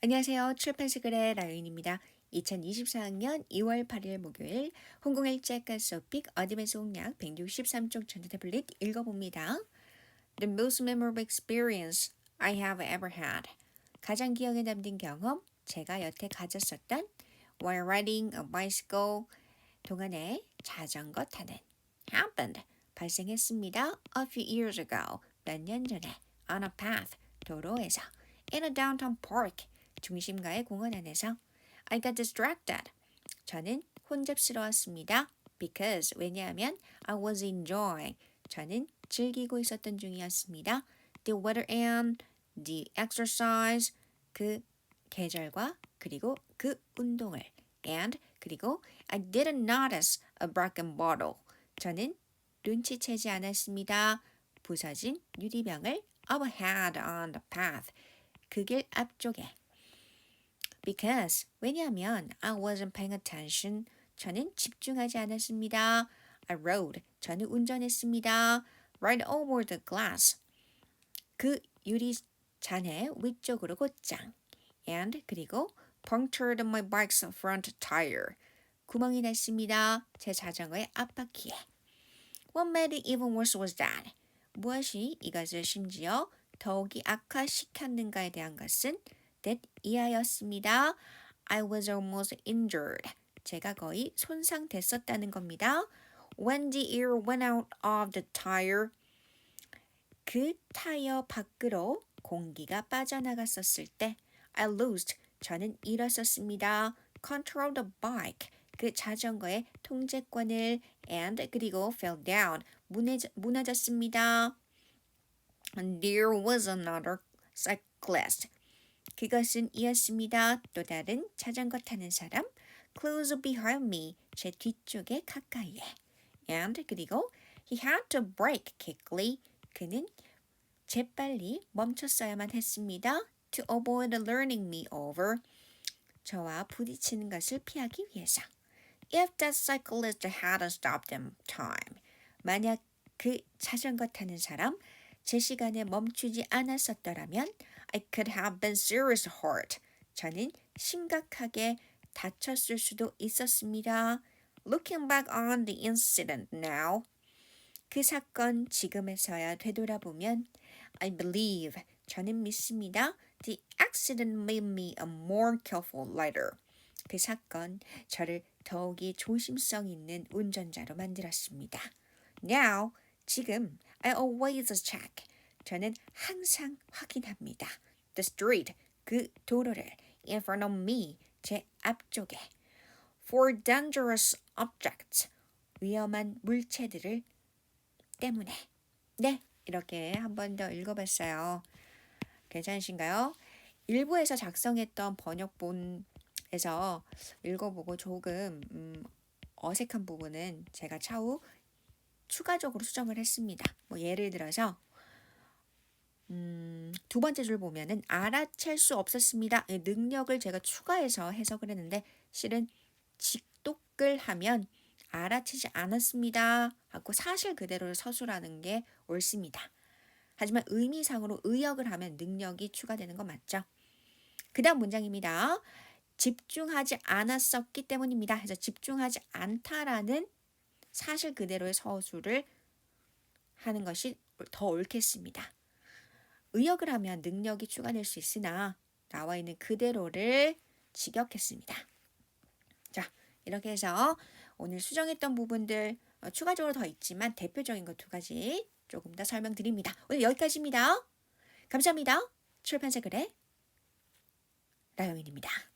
안녕하세요. 출판스글의 라윤입니다. 2024학년 2월 8일 목요일 홍콩일자 가소픽 어드밴스 홍약 163쪽 전자 태블릿 읽어봅니다. The most memorable experience I have ever had. 가장 기억에 남는 경험, 제가 여태 가졌었던 while riding a bicycle 동안에 자전거 타는 happened 발생했습니다. A few years ago 몇 년 전에 on a path 도로에서 in a downtown park 중심가의 공원 안에서 I got distracted. 저는 혼잡스러웠습니다. Because 왜냐하면 I was enjoying. 저는 즐기고 있었던 중이었습니다. The weather and the exercise 그 계절과 그리고 그 운동을 and 그리고 I didn't notice a broken bottle. 저는 눈치채지 않았습니다. 부서진 유리병을 up ahead on the path. 그 길 앞쪽에 because 왜냐하면 I wasn't paying attention. 저는 집중하지 않았습니다. I rode. 저는 운전했습니다. Right over the glass. 그 유리 잔의 위쪽으로 곧장. And 그리고 punctured my bike's front tire. 구멍이 났습니다. 제 자전거의 앞바퀴에. What made it even worse was that. 무엇이 이것을 심지어 더욱이 악화시켰는가에 대한 것은 that 이하였습니다. I was almost injured. 제가 거의 손상됐었다는 겁니다. When the air went out of the tire. 그 타이어 밖으로 공기가 빠져나갔었을 때 I lost. 저는 잃었었습니다. Control the bike. 그 자전거의 통제권을 and 그리고 fell down. 무너져, 무너졌습니다. And there was another cyclist. 그것은 이었습니다. 또 다른 자전거 타는 사람 close behind me 제 뒤쪽에 가까이에 and 그리고 he had to brake quickly 그는 재빨리 멈췄어야만 했습니다. to avoid running me over 저와 부딪히는 것을 피하기 위해서 if that cyclist had stopped in time 만약 그 자전거 타는 사람 제 시간에 멈추지 않았었더라면 I could have been serious hurt. 저는 심각하게 다쳤을 수도 있었습니다. Looking back on the incident now. 그 사건 지금에서야 되돌아보면 I believe 저는 믿습니다. The accident made me a more careful rider. 그 사건 저를 더욱이 조심성 있는 운전자로 만들었습니다. Now 지금 I always check. 저는 항상 확인합니다. The street, 그 도로를 in front of me, 제 앞쪽에. For dangerous objects, 위험한 물체들을 때문에. 네, 이렇게 한 번 더 읽어봤어요. 괜찮으신가요? 일부에서 작성했던 번역본에서 읽어보고 조금 음, 어색한 부분은 제가 차후 추가적으로 수정을 했습니다. 뭐 예를 들어서 음, 두 번째 줄 보면은 알아챌 수 없었습니다. 예, 능력을 제가 추가해서 해석을 했는데 실은 직독을 하면 알아채지 않았습니다. 하고 사실 그대로 서술하는 게 옳습니다. 하지만 의미상으로 의역을 하면 능력이 추가되는 거 맞죠? 그 다음 문장입니다. 집중하지 않았었기 때문입니다. 그래서 집중하지 않다라는 사실 그대로의 서술을 하는 것이 더 옳겠습니다. 의역을 하면 능력이 추가될 수 있으나 나와 있는 그대로를 직역했습니다. 자, 이렇게 해서 오늘 수정했던 부분들 어, 추가적으로 더 있지만 대표적인 것 두 가지 조금 더 설명드립니다. 오늘 여기까지입니다. 감사합니다. 출판사 글의 라영인입니다.